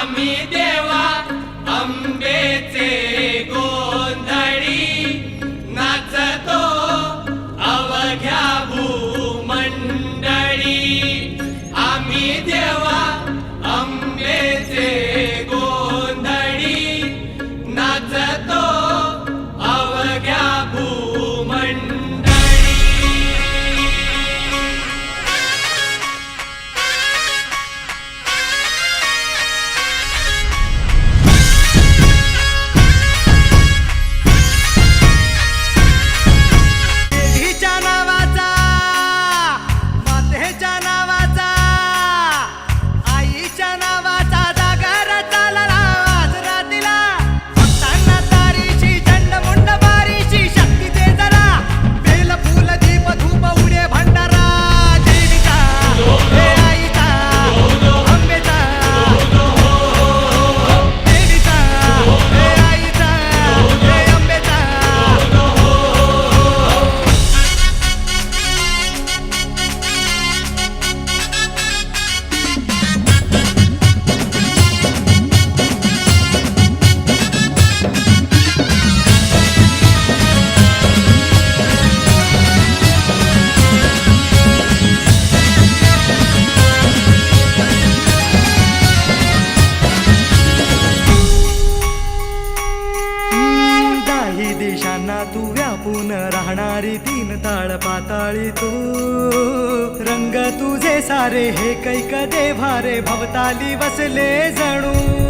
आम्ही देवा अंबेचे गोंधळी नाचतो अवघ्या भूमंडळी आम्ही देवा अंबे व्यापून राहणारी तीन ताळ पाताळी तू. रंग तुझे सारे हे कैक देभारे भवताली बसले जणू.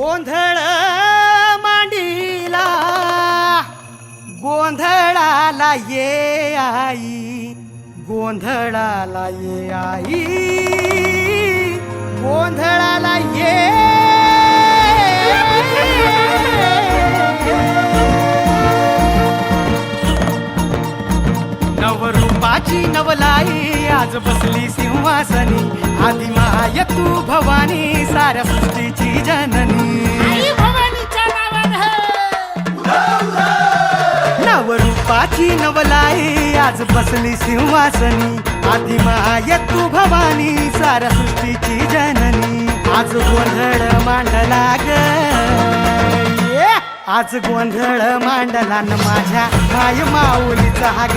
गोंधळ मांडीला गोंधळाला ये आई गोंधळाला ये आई गोंधळाला ये नवरूपाची नवलाई आज बसली सिंहासनी. आधी माय तू भवानी साऱ्या सृष्टीची जननी. नवरूपाची नवलाई आज बसली सिंहासनी. आधी माय तू भवानी साऱ्या सृष्टीची जननी. आज गोंधळ मांडला ग. आज गोंधळ मांडला न माझ्या माय माऊलीचा हाग.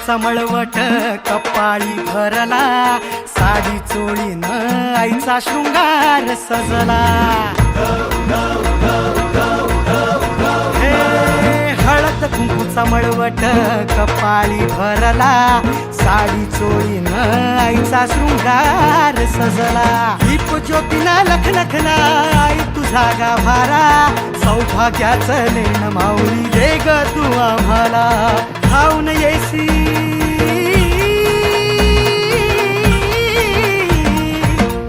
हळद मळवट कपाळी भरला साडी चोळीन आईचा शृंगार सजला. हळद कुंकूचा मळवट कपाळी भरला साडी चोळीन आईचा शृंगार सजला. दीप ज्योतीना लखलखला आई तुझा गाभारा सौभाग्याचं लेण माऊली दे ग तू आम्हाला. खाऊन येसी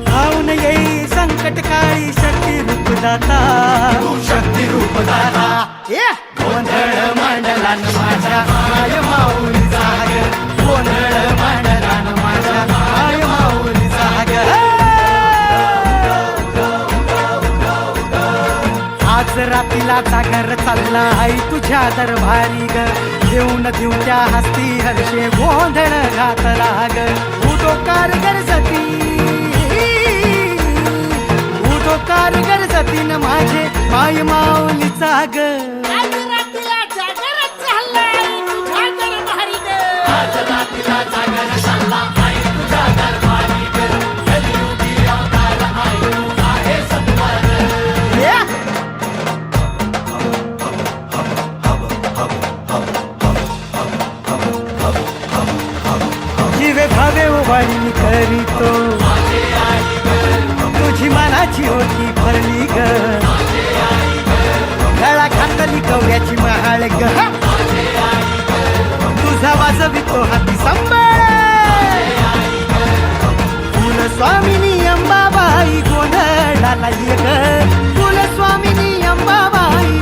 खाऊन येई संकट काळी शक्ती रूप दाता शक्ती रूप दाता गोंधळ मांडला माझ्या. माय माऊली जाग. गोंधळ मांडला माझ्या. माय माऊली जाग. आज रात्रीला जागर चालला आई तुझ्या दरबारी ग देऊन देऊ त्या हस्ती हर्षे गोंधळ घातला ग उदो कारगर सती उदो कारगर सतीन माझे माय माऊलीचा ग. जागरच घातली महाळ ग. तुझा वाजवितो हाती सांभाळ फुल स्वामिनी अंबाबाई गोंधळाला ये ग. फुल स्वामिनी अंबाबाई